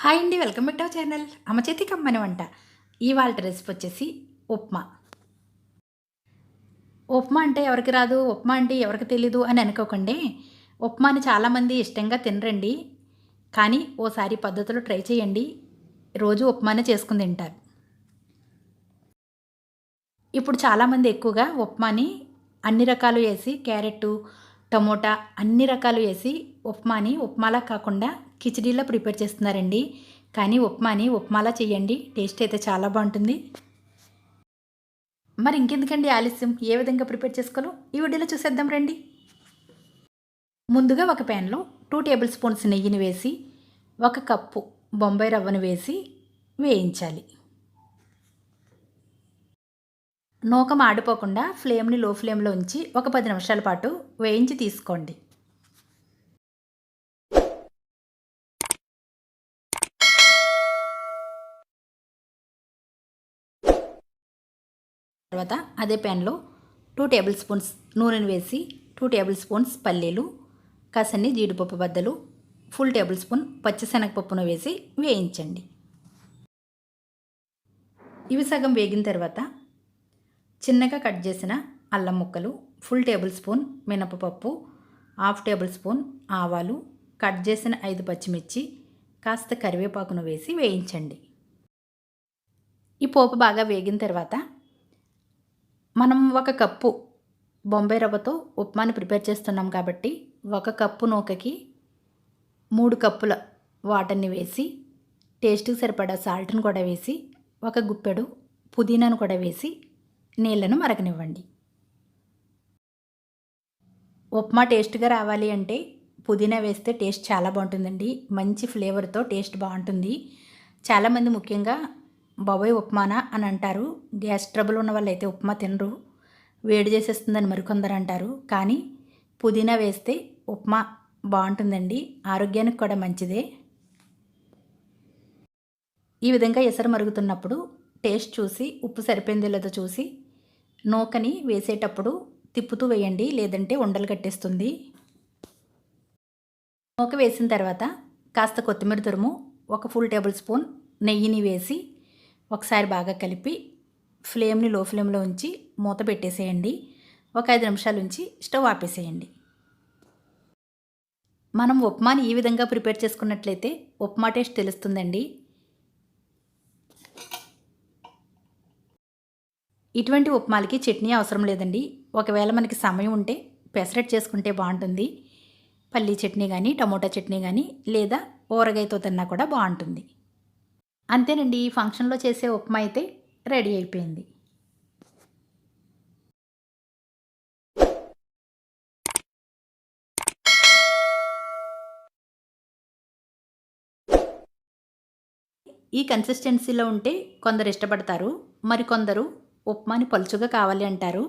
Hi అండి welcome back to our channel. అమ్మ చేతి కమ్మని వంట. ఇవాళ రెసిపీ వచ్చేసి ఉప్మా. ఉప్మా అంటే ఎవరికి రాదు ఉప్మా అంటే ఎవరికి తెలీదు అని అనుకోకండి. ఉప్మాని చాలామంది ఇష్టంగా తినరండి. కానీ ఓసారి పద్ధతులు ట్రై చేయండి. రోజు ఉప్మానే చేసుకుని తింటారు. ఇప్పుడు చాలామంది ఎక్కువగా ఉప్మాని అన్ని రకాలు వేసి క్యారెట్ టమోటా అన్ని రకాలు వేసి ఉప్మాని ఉప్మాలా కాకుండా కిచడీలా ప్రిపేర్ చేస్తున్నారండి. కానీ ఉప్మాని ఉప్మాలా చేయండి. టేస్ట్ అయితే చాలా బాగుంటుంది. మరి ఇంకెందుకండి ఆలస్యం? ఏ విధంగా ప్రిపేర్ చేసుకోవాలో ఈ వీడియోలో చూసేద్దాం రండి. ముందుగా ఒక ప్యాన్లో టూ టేబుల్ స్పూన్స్ నెయ్యిని వేసి ఒక కప్పు బొంబాయి రవ్వను వేసి వేయించాలి. నూక మాడిపోకుండా ఫ్లేమ్ని లో ఫ్లేమ్లో ఉంచి ఒక పది నిమిషాల పాటు వేయించి తీసుకోండి. తర్వాత అదే ప్యాన్లో టూ టేబుల్ స్పూన్స్ నూనెను వేసి టూ టేబుల్ స్పూన్స్ పల్లీలు కాసన్ని జీడిపప్పు బద్దలు ఫుల్ టేబుల్ స్పూన్ పచ్చిశనగపప్పును వేసి వేయించండి. ఇవి సగం వేగిన తర్వాత చిన్నగా కట్ చేసిన అల్లం ముక్కలు ఫుల్ టేబుల్ స్పూన్ మినపపప్పు హాఫ్ టేబుల్ స్పూన్ ఆవాలు కట్ చేసిన ఐదు పచ్చిమిర్చి కాస్త కరివేపాకును వేసి వేయించండి. ఈ పోపు బాగా వేగిన తర్వాత మనం ఒక కప్పు బొంబాయి రవ్వతో ఉప్మాని ప్రిపేర్ చేస్తున్నాం కాబట్టి ఒక కప్పు నూకకి మూడు కప్పుల వాటర్ని వేసి టేస్ట్కి సరిపడా సాల్ట్ని కూడా వేసి ఒక గుప్పెడు పుదీనాను కూడా వేసి నీళ్ళను మరగనివ్వండి. ఉప్మా టేస్ట్గా రావాలి అంటే పుదీనా వేస్తే టేస్ట్ చాలా బాగుంటుందండి. మంచి ఫ్లేవర్తో టేస్ట్ బాగుంటుంది. చాలామంది ముఖ్యంగా బాబోయ్ ఉప్మానా? అని అంటారు. గ్యాస్ ట్రబుల్ ఉన్న వాళ్ళు అయితే ఉప్మా తినరు. వేడి చేసేస్తుందని మరికొందరు అంటారు. కానీ పుదీనా వేస్తే ఉప్మా బాగుంటుందండి. ఆరోగ్యానికి కూడా మంచిదే. ఈ విధంగా ఎసరు మరుగుతున్నప్పుడు టేస్ట్ చూసి ఉప్పు సరిపోయిందో లేదో చూసి నూకని వేసేటప్పుడు తిప్పుతూ వేయండి లేదంటే ఉండలు కట్టేస్తుంది. నూక వేసిన తర్వాత కాస్త కొత్తిమీర తురుము ఒక ఫుల్ టేబుల్ స్పూన్ నెయ్యిని వేసి ఒకసారి బాగా కలిపి ఫ్లేమ్ని లో ఫ్లేమ్లో ఉంచి మూత పెట్టేసేయండి. ఒక ఐదు నిమిషాలు ఉంచి స్టవ్ ఆపేసేయండి. మనం ఉప్మాని ఈ విధంగా ప్రిపేర్ చేసుకున్నట్లయితే ఉప్మా టేస్ట్ తెలుస్తుందండి. ఇటువంటి ఉప్మాలకి చట్నీ అవసరం లేదండి. ఒకవేళ మనకి సమయం ఉంటే పెసరట్ చేసుకుంటే బాగుంటుంది. పల్లీ చట్నీ కానీ టమోటా చట్నీ కానీ లేదా ఊరగాయతో తిన్నా కూడా బాగుంటుంది. అంతేనండి ఈ ఫంక్షన్లో చేసే ఉప్మా అయితే రెడీ అయిపోయింది. ఈ కన్సిస్టెన్సీలో ఉంటే కొందరు ఇష్టపడతారు మరికొందరు ఉప్మాని పలుచుగా కావాలి అంటారు.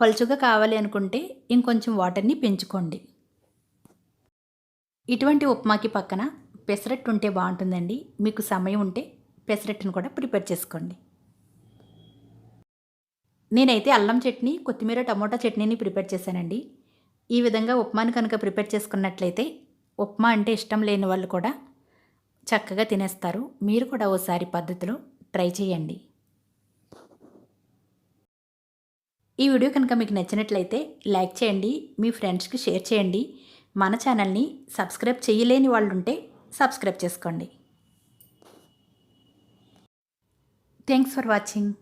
పలుచుగా కావాలి అనుకుంటే ఇంకొంచెం వాటర్ని పెంచుకోండి. ఇటువంటి ఉప్మాకి పక్కన పెసరట్టు ఉంటే బాగుంటుందండి. మీకు సమయం ఉంటే పెసరట్టును కూడా ప్రిపేర్ చేసుకోండి. నేనైతే అల్లం చట్నీ కొత్తిమీర టమోటా చట్నీని ప్రిపేర్ చేశానండి. ఈ విధంగా ఉప్మాని కనుక ప్రిపేర్ చేసుకున్నట్లయితే ఉప్మా అంటే ఇష్టం లేని వాళ్ళు కూడా చక్కగా తినేస్తారు. మీరు కూడా ఓసారి పద్ధతిలో ట్రై చేయండి. ఈ వీడియో కనుక మీకు నచ్చినట్లయితే లైక్ చేయండి మీ ఫ్రెండ్స్కి షేర్ చేయండి మన ఛానల్ని సబ్స్క్రైబ్ చేయలేని వాళ్ళు ఉంటే సబ్స్క్రైబ్ చేసుకోండి. Thanks for watching.